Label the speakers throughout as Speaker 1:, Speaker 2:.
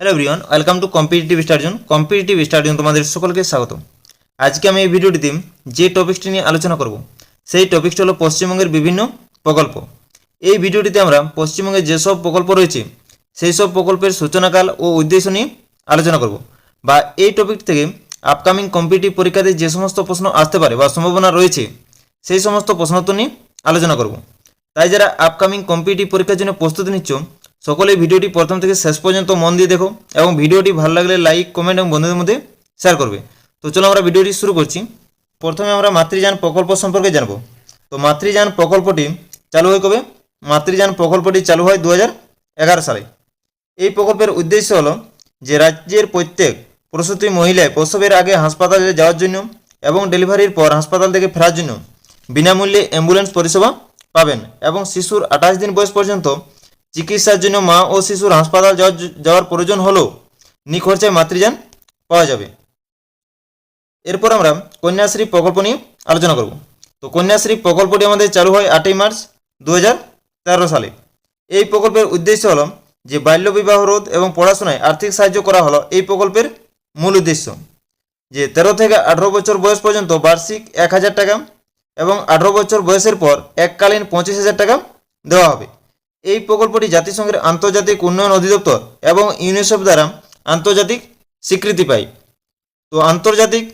Speaker 1: Hello everyone welcome to competitive sturgeon competitive sturgeon তোমাদের সকলকে স্বাগত আজকে আমি এই ভিডিওটিতে যে টপিকটি নিয়ে আলোচনা করব, সেই টপিকটি হলো পশ্চিমবঙ্গের বিভিন্ন প্রকল্প। এই ভিডিওটিতে আমরা পশ্চিমবঙ্গে যেসব প্রকল্প রয়েছে, সেই সব প্রকল্পের সূচনাকাল ও উদ্দেশ্য নিয়ে আলোচনা করব বা এই টপিক থেকে আপকামিং কম্পিটিটিভ পরীক্ষাতে যে সমস্ত প্রশ্ন আসতে পারে বা সম্ভাবনা রয়েছে, সেই সমস্ত প্রশ্নোত্তর নিয়ে আলোচনা করব। তাই যারা আপকামিং কম্পিটিটিভ পরীক্ষার জন্য প্রস্তুতি নিচ্ছ সকলে ভিডিওটি প্রথম থেকে শেষ পর্যন্ত মন দিয়ে দেখো এবং ভিডিওটি ভালো লাগলে লাইক কমেন্ট এবং বন্ধুদের মধ্যে শেয়ার করবে। তো চলো আমরা ভিডিওটি শুরু করছি। প্রথমে আমরা মাতৃযান প্রকল্প সম্পর্কে জানব। তো মাতৃযান প্রকল্পটি চালু হয় কবে? মাতৃযান প্রকল্পটি চালু হয় দু সালে। এই প্রকল্পের উদ্দেশ্য হলো যে রাজ্যের প্রত্যেক প্রসূতি মহিলায় প্রসবের আগে হাসপাতালে যাওয়ার জন্য এবং ডেলিভারির পর হাসপাতাল থেকে ফেরার জন্য বিনামূল্যে অ্যাম্বুলেন্স পরিষেবা পাবেন এবং শিশুর আঠাশ দিন বয়স পর্যন্ত চিকিৎসার জন্য মা ও শিশুর হাসপাতাল যাওয়ার প্রয়োজন হলেও নিখরচায় মাতৃযান পাওয়া যাবে। এরপর আমরা কন্যাশ্রী প্রকল্প নিয়ে আলোচনা করব। তো কন্যাশ্রী প্রকল্পটি আমাদের চালু হয় আটই মার্চ দু হাজার তেরো সালে। এই প্রকল্পের উদ্দেশ্য হলো যে বাল্যবিবাহ রোধ এবং পড়াশোনায় আর্থিক সাহায্য করা হলো এই প্রকল্পের মূল উদ্দেশ্য। যে তেরো থেকে আঠেরো বছর বয়স পর্যন্ত বার্ষিক এক হাজার টাকা এবং আঠেরো বছর বয়সের পর এককালীন পঁচিশ হাজার টাকা দেওয়া হবে। এই প্রকল্পটি জাতিসংঘের আন্তর্জাতিক উন্নয়ন অধিদপ্তর এবং ইউনিসেফ দ্বারা আন্তর্জাতিক স্বীকৃতি পায়। তো আন্তর্জাতিক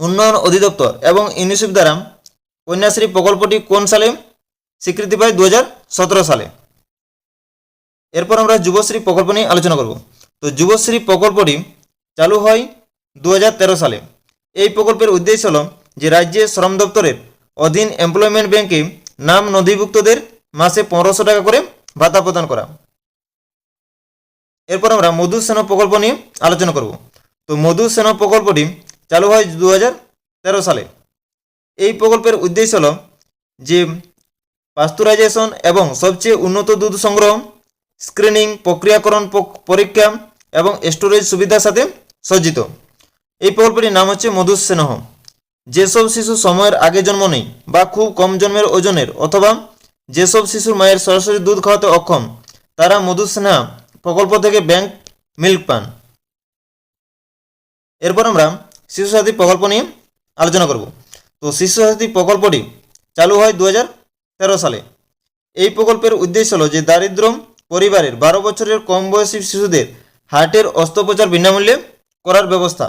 Speaker 1: উন্নয়ন অধিদপ্তর এবং ইউনিসেফ দ্বারা কন্যাশ্রী প্রকল্পটি কোন সালে স্বীকৃতি পায়? দু হাজার সতেরো সালে। এরপর আমরা যুবশ্রী প্রকল্প নিয়ে আলোচনা করব। তো যুবশ্রী প্রকল্পটি চালু হয় দু হাজার তেরো সালে। এই প্রকল্পের উদ্দেশ্য হল যে রাজ্যে শ্রম দপ্তরের অধীন এমপ্লয়মেন্ট ব্যাংকে নাম নথিভুক্তদের মাসে পনেরোশো টাকা করে ভাতা প্রদান করা। এরপর আমরা মধু সেন প্রকল্প নিয়ে আলোচনা করব। তো মধু সেন প্রকল্পটি চালু হয় দু হাজার তেরো সালে। এই প্রকল্পের উদ্দেশ্য হল যে পাস্তুরাইজেশন এবং সবচেয়ে উন্নত দুধ সংগ্রহ, স্ক্রিনিং, প্রক্রিয়াকরণ পরীক্ষা এবং স্টোরেজ সুবিধার সাথে সজ্জিত। এই প্রকল্পটির নাম হচ্ছে মধু যেসব শিশু সময়ের আগে জন্ম নেই বা খুব কম জন্মের ওজনের অথবা যেসব শিশুর মায়ের সরাসরি দুধ খাওয়াতে অক্ষম, তারা মধু প্রকল্প থেকে ব্যাংক মিল্ক পান। এরপর আমরা শিশু সাথী প্রকল্প নিয়ে আলোচনা করব। তো শিশু সাথী প্রকল্পটি চালু হয় দু সালে। এই প্রকল্পের উদ্দেশ্য হলো যে দারিদ্র পরিবারের বারো বছরের কম বয়সী শিশুদের হার্টের অস্ত্রোপচার বিনামূল্যে করার ব্যবস্থা।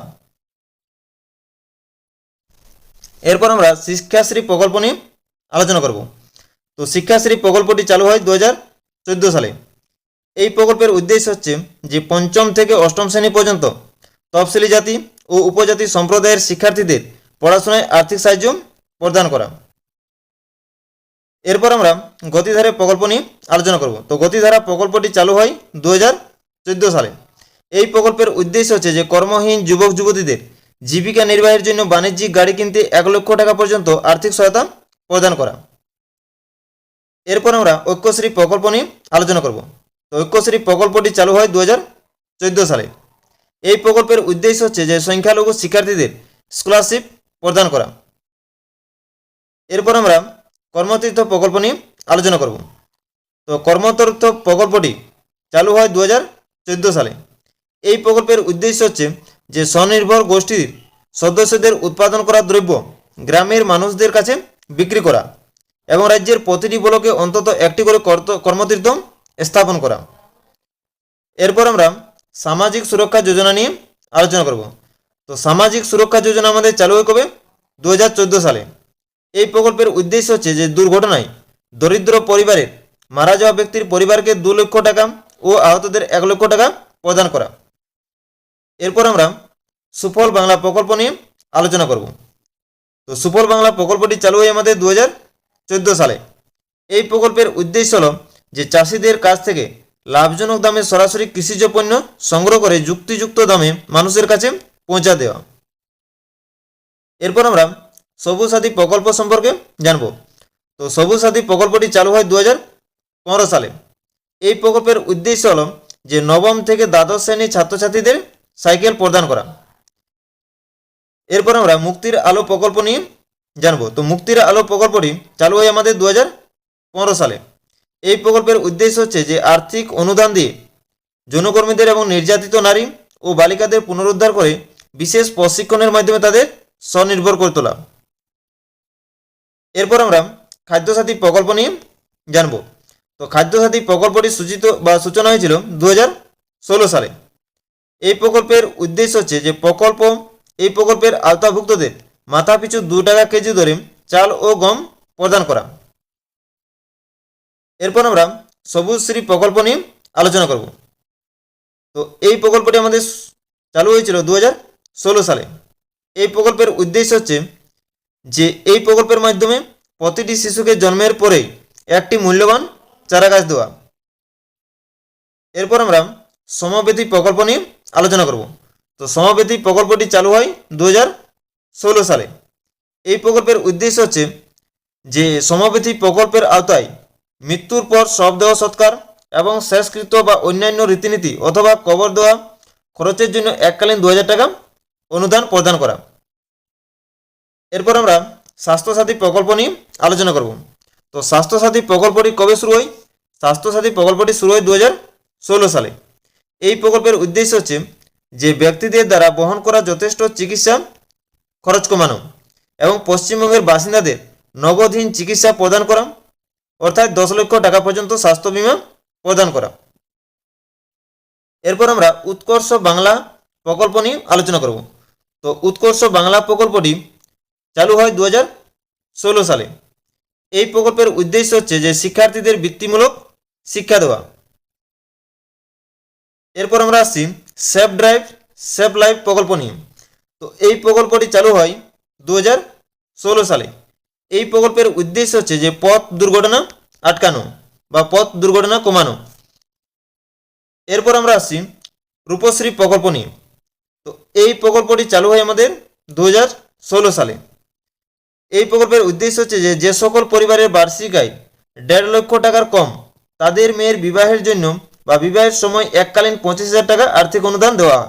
Speaker 1: এরপর আমরা শিক্ষাশ্রী প্রকল্প নিয়ে আলোচনা করব। তো শিক্ষাশ্রী প্রকল্পটি চালু হয় দু সালে। এই প্রকল্পের উদ্দেশ্য হচ্ছে যে পঞ্চম থেকে অষ্টম শ্রেণি পর্যন্ত তফসিলি জাতি ও উপজাতি সম্প্রদায়ের শিক্ষার্থীদের পড়াশোনায় আর্থিক সাহায্য প্রদান করা। এরপর আমরা গতিধারা প্রকল্প নিয়ে আলোচনা করব। তো গতিধারা প্রকল্পটি চালু হয় দু সালে। এই প্রকল্পের উদ্দেশ্য হচ্ছে যে কর্মহীন যুবক যুবতীদের জীবিকা নির্বাহের জন্য বাণিজ্যিক গাড়ি কিনতে এক লক্ষ টাকা পর্যন্ত আর্থিক সহায়তা প্রদান করা। এরপর আমরা ঐক্যশ্রী প্রকল্প নিয়ে আলোচনা করব। তো ঐক্যশ্রী প্রকল্পটি চালু হয় দু চোদ্দ সালে। এই প্রকল্পের উদ্দেশ্য হচ্ছে যে সংখ্যালঘু শিক্ষার্থীদের স্কলারশিপ প্রদান করা। এরপর আমরা কর্মতীর্থ প্রকল্প নিয়ে আলোচনা করব। তো কর্মতীর্থ প্রকল্পটি চালু হয় দু চোদ্দ সালে। এই প্রকল্পের উদ্দেশ্য হচ্ছে যে স্বনির্ভর গোষ্ঠীর সদস্যদের উৎপাদন করা দ্রব্য গ্রামের মানুষদের কাছে বিক্রি করা। এবং রাজ্যের প্রতিটি ব্লকে অন্তত একটি করে কর্ত- কর্মতীর্থ স্থাপন করা। এরপর আমরা সামাজিক সুরক্ষা যোজনা নিয়ে আলোচনা করব। তো সামাজিক সুরক্ষা যোজনা আমাদের চালু হয়ে কবে? দু হাজার চোদ্দ সালে। এই প্রকল্পের উদ্দেশ্য হচ্ছে যে দুর্ঘটনায় দরিদ্র পরিবারের মারা যাওয়া ব্যক্তির পরিবারকে দু লক্ষ টাকা ও আহতদের এক লক্ষ টাকা প্রদান করা। এরপর আমরা সুফল বাংলা প্রকল্প নিয়ে আলোচনা করব। তো সুফল বাংলা প্রকল্পটি চালু হয় আমাদের দু হাজার চোদ্দ সালে। এই প্রকল্পের উদ্দেশ্য হল যে চাষিদের কাছ থেকে লাভজনক দামে সরাসরি কৃষিজ পণ্য সংগ্রহ করে যুক্তিযুক্ত দামে মানুষের কাছে পৌঁছা দেওয়া। এরপর আমরা সবুজ সাথী প্রকল্প সম্পর্কে জানব। তো সবুজ সাথী প্রকল্পটি চালু হয় দু পনেরো সালে। এই প্রকল্পের উদ্দেশ্য হল যে নবম থেকে দ্বাদশ শ্রেণির ছাত্রছাত্রীদের সাইকেল প্রদান করা। এরপর আমরা মুক্তির আলো প্রকল্প নিয়ে জানব। তো মুক্তির আলো প্রকল্পটি চালু হয় আমাদের দু সালে। এই প্রকল্পের উদ্দেশ্য হচ্ছে যে আর্থিক অনুদান দিয়ে যৌনকর্মীদের এবং নির্যাতিত নারী ও বালিকাদের পুনরুদ্ধার করে বিশেষ প্রশিক্ষণের মাধ্যমে তাদের স্বনির্ভর করে তোলা। এরপর আমরা খাদ্যসাথী প্রকল্প নিয়ে জানব। তো খাদ্যসাথী প্রকল্পটি সূচিত বা সূচনা হয়েছিল দু সালে। এই প্রকল্পের উদ্দেশ্য হচ্ছে যে প্রকল্প, এই প্রকল্পের আওতাভুক্তদের মাথাপিছু দু টাকা কেজি দরে চাল ও গম প্রদান করা। এরপর আমরা সবুজ শ্রী প্রকল্প নিয়ে আলোচনা করব। তো এই প্রকল্পটি আমাদের চালু হয়েছিল দু সালে। এই প্রকল্পের উদ্দেশ্য হচ্ছে যে এই প্রকল্পের মাধ্যমে প্রতিটি শিশুকে জন্মের পরেই একটি মূল্যবান চারাগাছ দেওয়া। এরপর আমরা সমবেতী প্রকল্প নিয়ে আলোচনা করব। তো সমবেতী প্রকল্পটি চালু হয় দু হাজার ষোলো সালে। এই প্রকল্পের উদ্দেশ্য হচ্ছে যে সমবেতী প্রকল্পের আওতায় মৃত্যুর পর শব দেওয়া সৎকার এবং শেষকৃত বা অন্যান্য রীতিনীতি অথবা কবর দেওয়া খরচের জন্য এককালীন দু হাজার টাকা অনুদান প্রদান করা। এরপর আমরা স্বাস্থ্যসাথী প্রকল্প নিয়ে আলোচনা করব। তো স্বাস্থ্যসাথী প্রকল্পটি কবে শুরু হয়? স্বাস্থ্যসাথী প্রকল্পটি শুরু হয় দু সালে। এই প্রকল্পের উদ্দেশ্য হচ্ছে যে ব্যক্তিদের দ্বারা বহন করা যথেষ্ট চিকিৎসা খরচ কমানো। এবং পশ্চিমবঙ্গের বাসিন্দাদের নগদহীন চিকিৎসা প্রদান করা, অর্থাৎ দশ লক্ষ টাকা পর্যন্ত স্বাস্থ্য বিমা প্রদান করা। এরপর আমরা উৎকর্ষ বাংলা প্রকল্প নিয়ে আলোচনা করব। তো উৎকর্ষ বাংলা প্রকল্পটি চালু হয় দু ষোলো সালে। এই প্রকল্পের উদ্দেশ্য হচ্ছে যে শিক্ষার্থীদের বৃত্তিমূলক শিক্ষা দেওয়া। এরপর আমরা আসছি সেফ ড্রাইভ, সেফ লাইফ প্রকল্প নিয়ে। তো এই প্রকল্পটি চালু হয় দু সালে। এই প্রকল্পের উদ্দেশ্য হচ্ছে যে পথ দুর্ঘটনা আটকানো বা পথ দুর্ঘটনা কমানো। এরপর আমরা আসছি রূপশ্রী প্রকল্প নিয়ে। তো এই প্রকল্পটি চালু হয় আমাদের দু সালে। এই প্রকল্পের উদ্দেশ্য হচ্ছে যে যে সকল পরিবারের বার্ষিক আয় দেড় লক্ষ টাকার কম, তাদের মেয়ের বিবাহের জন্য বা বিবাহের সময় এককালীন পঁচিশ হাজার টাকা আর্থিক অনুদান দেওয়া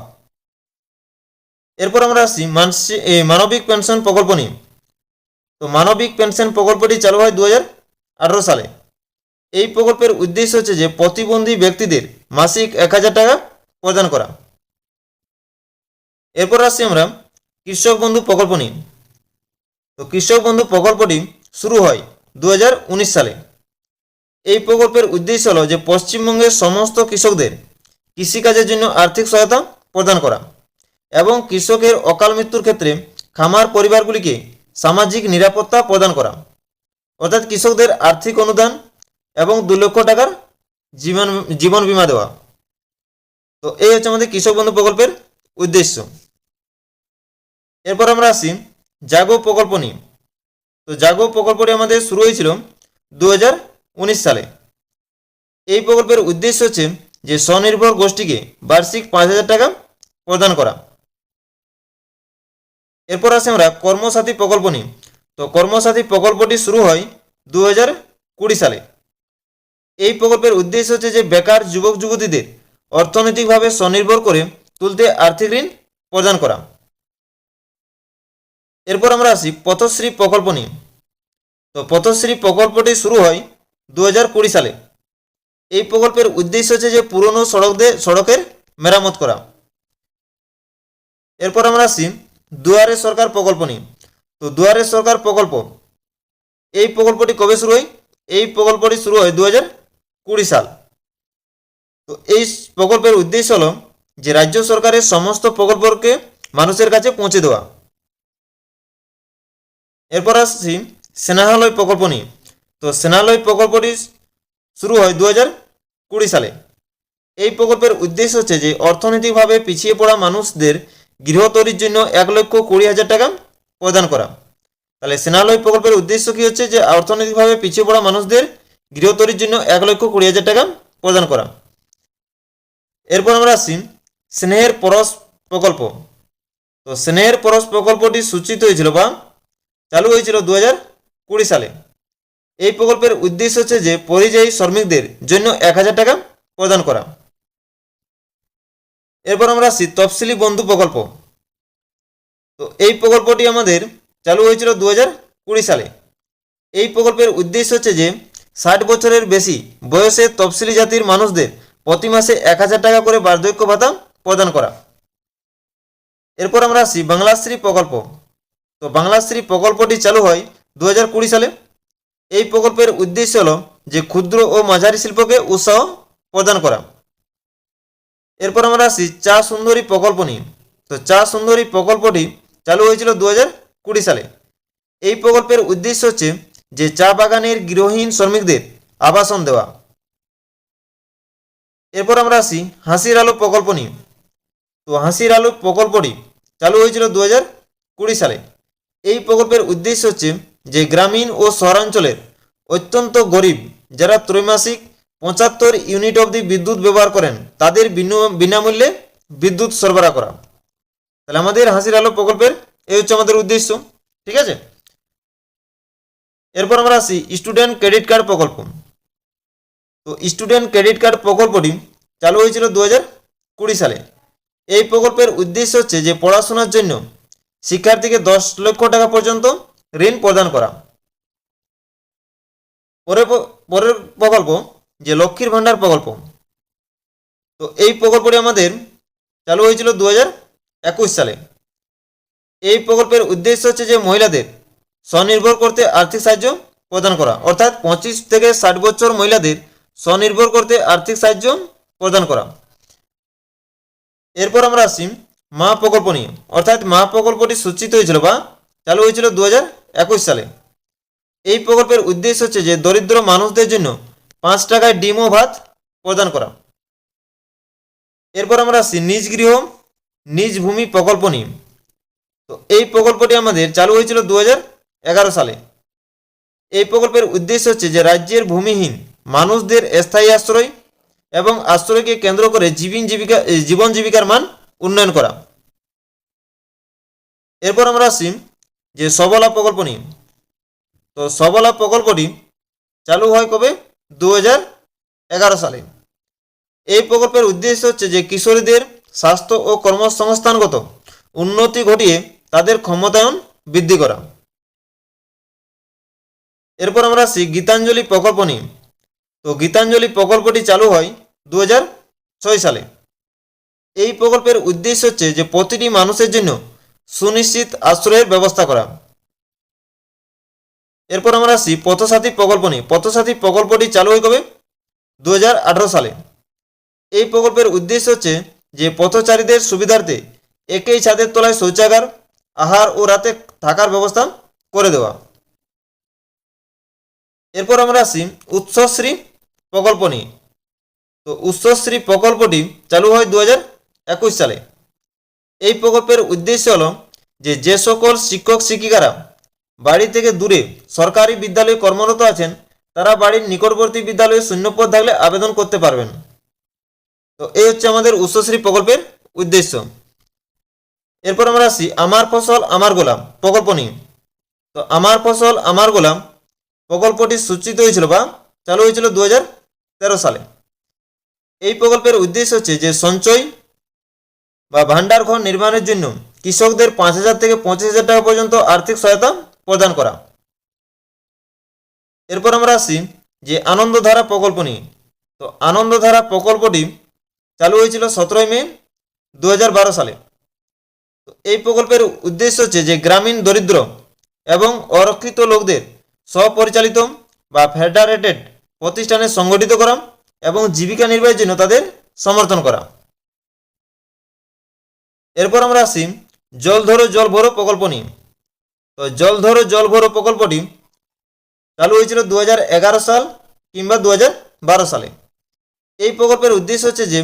Speaker 1: এরপর আমরা আসছি মানসি- মানবিক পেনশন প্রকল্প নিয়ে। তো মানবিক পেনশন প্রকল্পটি চালু হয় দু সালে। এই প্রকল্পের উদ্দেশ্য হচ্ছে যে প্রতিবন্ধী ব্যক্তিদের মাসিক এক হাজার টাকা প্রদান করা। এরপর আসছি আমরা কৃষক বন্ধু প্রকল্প নিয়ে। তো কৃষক বন্ধু প্রকল্পটি শুরু হয় দু হাজার উনিশ সালে। এই প্রকল্পের উদ্দেশ্য হল যে পশ্চিমবঙ্গের সমস্ত কৃষকদের কৃষিকাজের জন্য আর্থিক সহায়তা প্রদান করা। এবং কৃষকের অকাল মৃত্যুর ক্ষেত্রে খামার পরিবারগুলিকে সামাজিক নিরাপত্তা প্রদান করা। অর্থাৎ কৃষকদের আর্থিক অনুদান এবং দু লক্ষ টাকার জীবন জীবন বীমা দেওয়া। তো এই হচ্ছে আমাদের কৃষক বন্ধু প্রকল্পের উদ্দেশ্য। এরপর আমরা আসি জাগো প্রকল্প নিয়ে। তো জাগো প্রকল্পটি আমাদের শুরু হয়েছিল দু সালে। এই প্রকল্পের উদ্দেশ্য হচ্ছে যে স্বনির্ভর গোষ্ঠীকে বার্ষিক পাঁচ হাজার টাকা প্রদান করা। এরপর আসি আমরা কর্মসাথী প্রকল্প নিয়ে। তো কর্মসাথী প্রকল্পটি শুরু হয় দু কুড়ি সালে। এই প্রকল্পের উদ্দেশ্য হচ্ছে যে বেকার যুবক যুবতীদের অর্থনৈতিকভাবে স্বনির্ভর করে তুলতে আর্থিক ঋণ প্রদান করা। এরপর আমরা আসি পথশ্রী প্রকল্প নিয়ে। তো পথশ্রী প্রকল্পটি শুরু হয় দু সালে। এই প্রকল্পের উদ্দেশ্য হচ্ছে যে পুরনো সড়কদের সড়কের মেরামত করা। এরপর আমরা আসি দুয়ারে সরকার প্রকল্প নিয়ে তো দুয়ারে সরকার প্রকল্প, এই প্রকল্পটি কবে শুরু হয়? এই প্রকল্পটি শুরু হয় দু কুড়ি সাল। তো এই প্রকল্পের উদ্দেশ্য হলো যে রাজ্য সরকারের সমস্ত প্রকল্পকে মানুষের কাছে পৌঁছে দেওয়া। এরপর আসছি সেনাহালয় প্রকল্প নিয়ে। তো সেনালয় প্রকল্পটি শুরু হয় দু কুড়ি সালে। এই প্রকল্পের উদ্দেশ্য হচ্ছে যে অর্থনৈতিকভাবে পিছিয়ে পড়া মানুষদের গৃহ তৈরির জন্য এক লক্ষ কুড়ি হাজার টাকা প্রদান করা। তাহলে সেনালয় প্রকল্পের উদ্দেশ্য কি হচ্ছে যে অর্থনৈতিকভাবে পিছিয়ে পড়া মানুষদের গৃহ তৈরির জন্য এক লক্ষ কুড়ি হাজার টাকা প্রদান করা। এরপর আমরা আসি স্নেহের পরশ প্রকল্প। তো স্নেহের পরশ প্রকল্পটি সূচিত হয়েছিল বা চালু হয়েছিল দু কুড়ি সালে। এই প্রকল্পের উদ্দেশ্য হচ্ছে যে পরিযায়ী শ্রমিকদের জন্য এক হাজার টাকা প্রদান করা। এরপর আমরা আসছি তফসিলি বন্ধু প্রকল্প। তো এই প্রকল্পটি আমাদের চালু হয়েছিল দু সালে। এই প্রকল্পের উদ্দেশ্য হচ্ছে যে, ষাট বছরের বেশি বয়সের তফসিলি জাতির মানুষদের প্রতি মাসে এক হাজার টাকা করে বার্ধক্য ভাতা প্রদান করা। এরপর আমরা আসি বাংলাশ্রী প্রকল্প। তো বাংলাশ্রী প্রকল্পটি চালু হয় দু সালে। এই প্রকল্পের উদ্দেশ্য হল যে, ক্ষুদ্র ও মাঝারি শিল্পকে উৎসাহ প্রদান করা। এরপর আমরা আসি চা সুন্দরী প্রকল্প নিয়ে। তো চা সুন্দরী প্রকল্পটি চালু হয়েছিল দু সালে। এই প্রকল্পের উদ্দেশ্য হচ্ছে যে চা বাগানের গৃহহীন শ্রমিকদের আবাসন দেওয়া। এরপর আমরা আসি হাসির আলো প্রকল্প নিয়ে। তো হাসির আলো প্রকল্পটি চালু হয়েছিল দু সালে। এই প্রকল্পের উদ্দেশ্য হচ্ছে যে গ্রামীণ ও শহরাঞ্চলের অত্যন্ত গরিব, যারা ত্রৈমাসিক পঁচাত্তর ইউনিট অবধি বিদ্যুৎ ব্যবহার করেন, তাদের বিনু- বিনামূল্যে বিদ্যুৎ সরবরাহ করা। তাহলে আমাদের হাসির আলো প্রকল্পের এই হচ্ছে আমাদের উদ্দেশ্য, ঠিক আছে? এরপর আমরা আসি স্টুডেন্ট ক্রেডিট কার্ড প্রকল্প। তো স্টুডেন্ট ক্রেডিট কার্ড প্রকল্পটি চালু হয়েছিল দু কুড়ি সালে। এই প্রকল্পের উদ্দেশ্য হচ্ছে যে পড়াশোনার জন্য শিক্ষার্থীকে দশ লক্ষ টাকা পর্যন্ত ঋণ প্রদান করা। পরে পরের প্রকল্প যে লক্ষ্মীর ভাণ্ডার প্রকল্প। তো এই প্রকল্পটি আমাদের চালু হয়েছিল দু সালে। এই প্রকল্পের উদ্দেশ্য হচ্ছে যে মহিলাদের স্বনির্ভর করতে আর্থিক সাহায্য প্রদান করা। অর্থাৎ পঁচিশ থেকে ষাট বছর মহিলাদের স্বনির্ভর করতে আর্থিক সাহায্য প্রদান করা। এরপর আমরা আসি মা প্রকল্প নিয়ে। অর্থাৎ মা প্রকল্পটি সূচিত হয়েছিল বা চালু হয়েছিল দু সালে। এই প্রকল্পের উদ্দেশ্য হচ্ছে যে দরিদ্র মানুষদের জন্য পাঁচ টাকায় ডিম ও ভাত প্রদান করা। এরপর আমরা আসছি নিজ গৃহ, নিজ ভূমি প্রকল্প নিয়ে। তো এই প্রকল্পটি আমাদের চালু হয়েছিল দু সালে। এই প্রকল্পের উদ্দেশ্য হচ্ছে যে রাজ্যের ভূমিহীন মানুষদের স্থায়ী আশ্রয় এবং আশ্রয়কে কেন্দ্র করে জীবন জীবিকা জীবন জীবিকার মান উন্নয়ন করা। এরপর আমরা আসি যে সবলা প্রকল্প নিয়ে। তো সবলা প্রকল্পটি চালু হয় কবে? দু সালে। এই প্রকল্পের উদ্দেশ্য হচ্ছে যে কিশোরীদের স্বাস্থ্য ও কর্মসংস্থানগত উন্নতি ঘটিয়ে তাদের ক্ষমতায়ন বৃদ্ধি করা। এরপর আমরা আসি গীতাঞ্জলি প্রকল্প নিয়ে। তো গীতাঞ্জলি প্রকল্পটি চালু হয় দু সালে। এই প্রকল্পের উদ্দেশ্য হচ্ছে যে প্রতিটি মানুষের জন্য সুনিশ্চিত আশ্রয়ের ব্যবস্থা করা। এরপর আমরা আসি পথসাথী প্রকল্প নিয়ে। পথসাথী প্রকল্পটি চালু হয়ে কবে? দু হাজার আঠারো সালে। এই প্রকল্পের উদ্দেশ্য হচ্ছে যে পথচারীদের সুবিধার্থে একই ছাদের তলায় শৌচাগার, আহার ও রাতে থাকার ব্যবস্থা করে দেওয়া। এরপর আমরা আসি উৎসশ্রী প্রকল্প নিয়ে। তো উৎসশ্রী প্রকল্পটি চালু হয় দু সালে। এই প্রকল্পের উদ্দেশ্য হল যে যে সকল শিক্ষক শিক্ষিকারা বাড়ি থেকে দূরে সরকারি বিদ্যালয়ে কর্মরত আছেন, তারা বাড়ির নিকটবর্তী বিদ্যালয়ে শূন্যপদ থাকলে আবেদন করতে পারবেন। তো এই হচ্ছে আমাদের উচ্চশ্রী প্রকল্পের উদ্দেশ্য। এরপর আমরা আসি, আমার ফসল, আমার গোলাম, প্রকল্প নিয়ে। তো আমার ফসল, আমার গোলাম, প্রকল্পটি সূচিত হয়েছিল বা চালু হয়েছিল দু সালে। এই প্রকল্পের উদ্দেশ্য হচ্ছে যে সঞ্চয় বা ভান্ডার ঘর নির্মাণের জন্য কৃষকদের পাঁচ হাজার থেকে পঁচিশ হাজার টাকা পর্যন্ত আর্থিক সহায়তা প্রদান করা। এরপর আমরা আসি যে আনন্দধারা প্রকল্প নিয়ে। তো আনন্দধারা প্রকল্পটি চালু হয়েছিল সতেরোই মে দু হাজার বারো সালে। তো এই প্রকল্পের উদ্দেশ্য হচ্ছে যে গ্রামীণ দরিদ্র এবং অরক্ষিত লোকদের স্বপরিচালিত বা ফেডারেটেড প্রতিষ্ঠানে সংগঠিত করা এবং জীবিকা নির্বাহের জন্য তাদের সমর্থন করা। এরপর আমরা আসি জল ধরো জল ভরো প্রকল্প নিয়ে। তো জল ধরো, জল ভরো প্রকল্পটি। চালু হয়েছিল দু হাজার এগারো সাল কিংবা দু হাজার বারো সালে। এই প্রকল্পের উদ্দেশ্য হচ্ছে যে,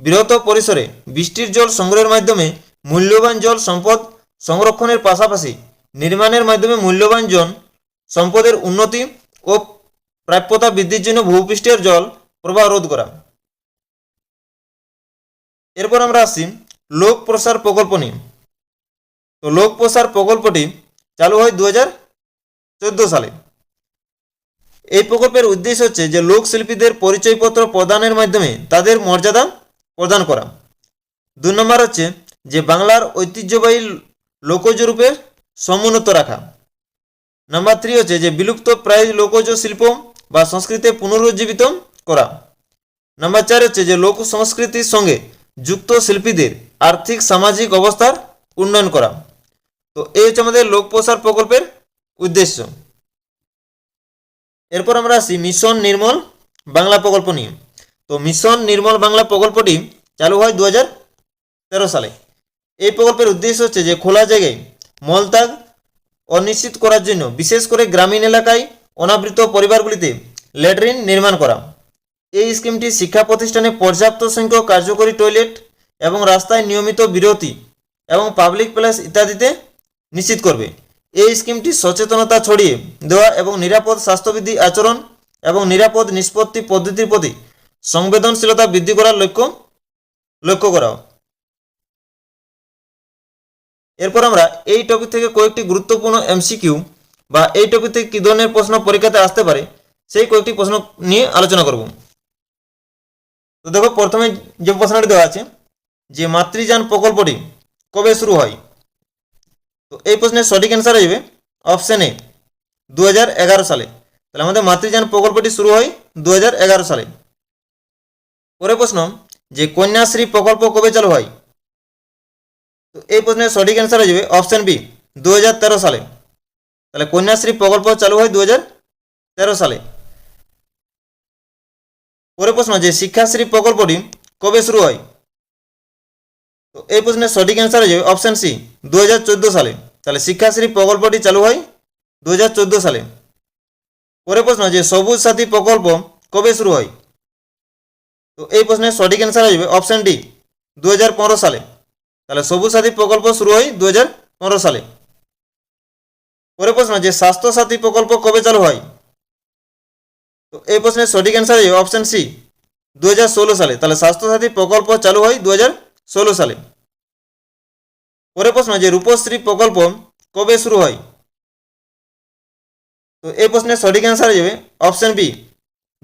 Speaker 1: বৃহৎ পরিসরে বৃষ্টির জল সংগ্রহের মাধ্যমে মূল্যবান জল সম্পদ সংরক্ষণের পাশাপাশি নির্মাণের মাধ্যমে মূল্যবান জন সম্পদের উন্নতি ও প্রাপ্যতা বৃদ্ধির জন্য ভূপৃষ্ঠের জল প্রবাহ রোধ করা। এরপর আমরা আসি লোক প্রসার প্রকল্প নিয়ে। তো লোক প্রসার প্রকল্পটি চালু হয় দু সালে। এই প্রকল্পের উদ্দেশ্য হচ্ছে যে লোকশিল্পীদের পরিচয়পত্র প্রদানের মাধ্যমে তাদের মর্যাদা প্রদান করা। দুই নম্বর হচ্ছে যে বাংলার ঐতিহ্যবাহী লোকজ রূপের সমুন্নত রাখা। নাম্বার থ্রি হচ্ছে যে বিলুপ্ত প্রায় লোকজ শিল্প বা সংস্কৃতি পুনরুজ্জীবিত করা। নাম্বার চার হচ্ছে যে লোক সংস্কৃতির সঙ্গে যুক্ত শিল্পীদের আর্থিক সামাজিক অবস্থার উন্নয়ন করা। তো এই হচ্ছে আমাদের লোক প্রসার প্রকল্পের উদ্দেশ্য। এরপর আমরা আসি মিশন নির্মল বাংলা প্রকল্প নিয়ে। তো মিশন নির্মল বাংলা প্রকল্পটি চালু হয় দু সালে। এই প্রকল্পের উদ্দেশ্য হচ্ছে যে খোলা জায়গায় মলত্যাগ অনিশ্চিত করার জন্য বিশেষ করে গ্রামীণ এলাকায় অনাবৃত পরিবারগুলিতে ল্যাট্রিন নির্মাণ করা। এই স্কিমটি শিক্ষা প্রতিষ্ঠানে পর্যাপ্ত সংখ্যক কার্যকরী টয়লেট এবং রাস্তায় নিয়মিত বিরতি এবং পাবলিক প্লেস ইত্যাদিতে নিশ্চিত করবে। এই স্কিমটি সচেতনতা ছড়িয়ে দেওয়া এবং নিরাপদ স্বাস্থ্যবিধি আচরণ এবং নিরাপদ নিষ্পত্তি পদ্ধতির প্রতি সংবেদনশীলতা বৃদ্ধি করার লক্ষ্য লক্ষ্য করা এরপর আমরা এই টপিক থেকে কয়েকটি গুরুত্বপূর্ণ এমসিকিউ বা এই টপিক থেকে কী ধরনের প্রশ্ন পরীক্ষাতে আসতে পারে সেই কয়েকটি প্রশ্ন নিয়ে আলোচনা করব। তো দেখো, প্রথমে যে প্রশ্নটি দেওয়া আছে যে মাতৃযান প্রকল্পটি কবে শুরু হয়? তো এই প্রশ্নের সঠিক অ্যান্সার হয়ে যাবে অপশন এ দু হাজার এগারো সালে। তাহলে আমাদের মাতৃযান প্রকল্পটি শুরু হয় দু হাজার এগারো সালে। পরে প্রশ্ন, যে কন্যাশ্রী প্রকল্প কবে চালু হয়? তো এই প্রশ্নের সঠিক অ্যান্সার হয়ে যাবে অপশন বি দু হাজার তেরো সালে। তাহলে কন্যাশ্রী প্রকল্প চালু হয় দু হাজার তেরো সালে। পরে প্রশ্ন, যে শিক্ষাশ্রী প্রকল্পটি কবে শুরু হয়? তো এই প্রশ্নের সঠিক অ্যান্সার হয়ে যাবে অপশন সি দু হাজার চোদ্দ সালে। তাহলে শিক্ষাশ্রী প্রকল্পটি চালু হয় দু হাজার চোদ্দ সালে। পরে প্রশ্ন যে সবুজ সাথী প্রকল্প কবে শুরু হয়? তো এই প্রশ্নের সঠিক অ্যান্সার হয়ে যাবে অপশন ডি দুহাজার পনেরো সালে। তাহলে সবুজ সাথী প্রকল্প শুরু হয় দু হাজার পনেরো সালে। পরে প্রশ্ন যে স্বাস্থ্য সাথী প্রকল্প কবে চালু হয়? তো এই প্রশ্নের সঠিক অ্যান্সার হয়ে অপশন সি দু হাজার ষোলো সালে। তাহলে স্বাস্থ্য সাথী প্রকল্প চালু হয় দু হাজার ষোলো সালে। পরে প্রশ্ন যে রূপশ্রী প্রকল্প কবে শুরু হয়? তো এই প্রশ্নের সঠিক অ্যান্সার হয়ে যাবে অপশন বি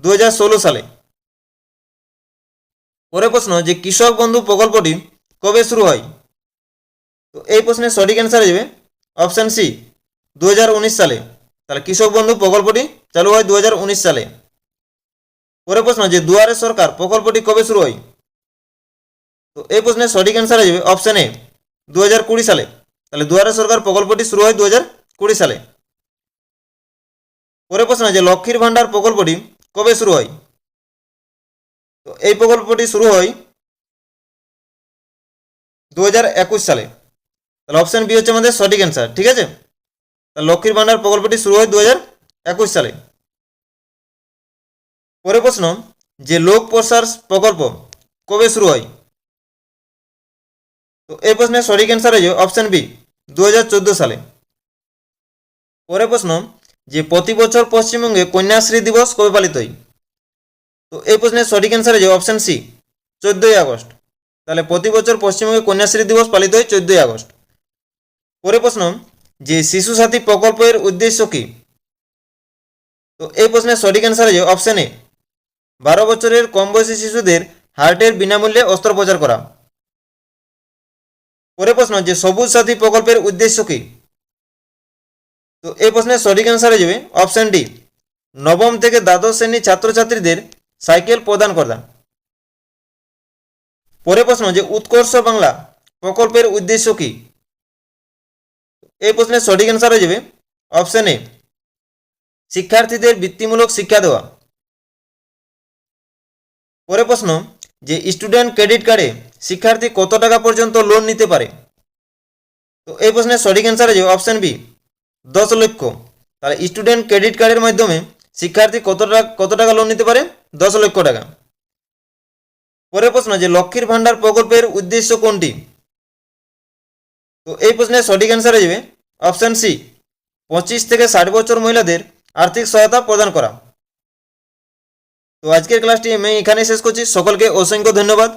Speaker 1: দু হাজার ষোলো সালে। পরে প্রশ্ন যে কৃষক বন্ধু প্রকল্পটি কবে শুরু হয়? তো এই প্রশ্নের সঠিক অ্যান্সার হয়ে যাবে অপশন সি দু হাজার উনিশ সালে। তাহলে কৃষক বন্ধু প্রকল্পটি চালু হয় দু হাজার উনিশ সালে। পরে প্রশ্ন যে দুয়ারে সরকার প্রকল্পটি কবে শুরু হয়? তো এই প্রশ্নের সঠিক অ্যান্সার হয়ে যাবে অপশন এ দু হাজার কুড়ি সালে। তাহলে দুয়ারে সরকার প্রকল্পটি শুরু হয় দু হাজার কুড়ি সালে। পরে প্রশ্ন যে লক্ষ্মীর ভাণ্ডার প্রকল্পটি কবে শুরু হয়? তো এই প্রকল্পটি শুরু হয় দু একুশ সালে। তাহলে অপশন বি হচ্ছে আমাদের সঠিক অ্যান্সার ঠিক আছে? তাহলে লক্ষ্মীর ভাণ্ডার প্রকল্পটি শুরু হয় দু একুশ সালে। পরে প্রশ্ন যে লোক প্রসার প্রকল্প কবে শুরু হয়? প্রশ্নের সঠিক অ্যান্সার হয়ে যাবে অপশন বি হাজার চোদ্দ সালে। পরে প্রশ্ন, যে প্রতি বছর পশ্চিমবঙ্গে কন্যাশ্রী দিবস কবে পালিত হয়? তো এই প্রশ্নের সঠিক অ্যান্সার হয়ে অপশন সি চোদ্দোই আগস্ট। তাহলে প্রতি বছর পশ্চিমবঙ্গে কন্যাশ্রী দিবস পালিত হয় চোদ্দোই আগস্ট। পরে প্রশ্ন, যে শিশু সাথী প্রকল্পের উদ্দেশ্য কী? তো এই প্রশ্নের সঠিক অ্যান্সার হয়ে অপশন এ বারো বছরের কম বয়সী শিশুদের হার্টের বিনামূল্যে অস্ত্রোপচার করা। পরে প্রশ্ন যে সবুজ সাথী প্রকল্পের উদ্দেশ্য কী? তো এই প্রশ্নের সঠিক অ্যান্সার হয়ে যাবে। অপশন ডি নবম থেকে দ্বাদশ শ্রেণির ছাত্রছাত্রীদের সাইকেল প্রদান করা। পরে প্রশ্ন যে উৎকর্ষ বাংলা প্রকল্পের উদ্দেশ্য কী? এই প্রশ্নের সঠিক অ্যান্সার হয়ে যাবে। অপশন এ শিক্ষার্থীদের বৃত্তিমূলক শিক্ষা দেওয়া। পরে প্রশ্ন যে স্টুডেন্ট ক্রেডিট কার্ডে শিক্ষার্থী কত টাকা পর্যন্ত লোন নিতে পারে? তো এই প্রশ্নের সঠিক অ্যান্সার যাবে অপশন বি দশ লক্ষ। তাহলে স্টুডেন্ট ক্রেডিট কার্ডের মাধ্যমে শিক্ষার্থী কত টাকা কত টাকা লোন নিতে পারে? দশ লক্ষ টাকা। পরের প্রশ্ন যে লক্ষ্মীর ভাণ্ডার প্রকল্পের উদ্দেশ্য কোনটি? তো এই প্রশ্নের সঠিক অ্যান্সার হয়ে যাবে অপশান সি পঁচিশ থেকে ষাট বছর মহিলাদের আর্থিক সহায়তা প্রদান করা। তো আজকের ক্লাসটি আমি এখানে শেষ করছি। সকলকে অসংখ্য ধন্যবাদ।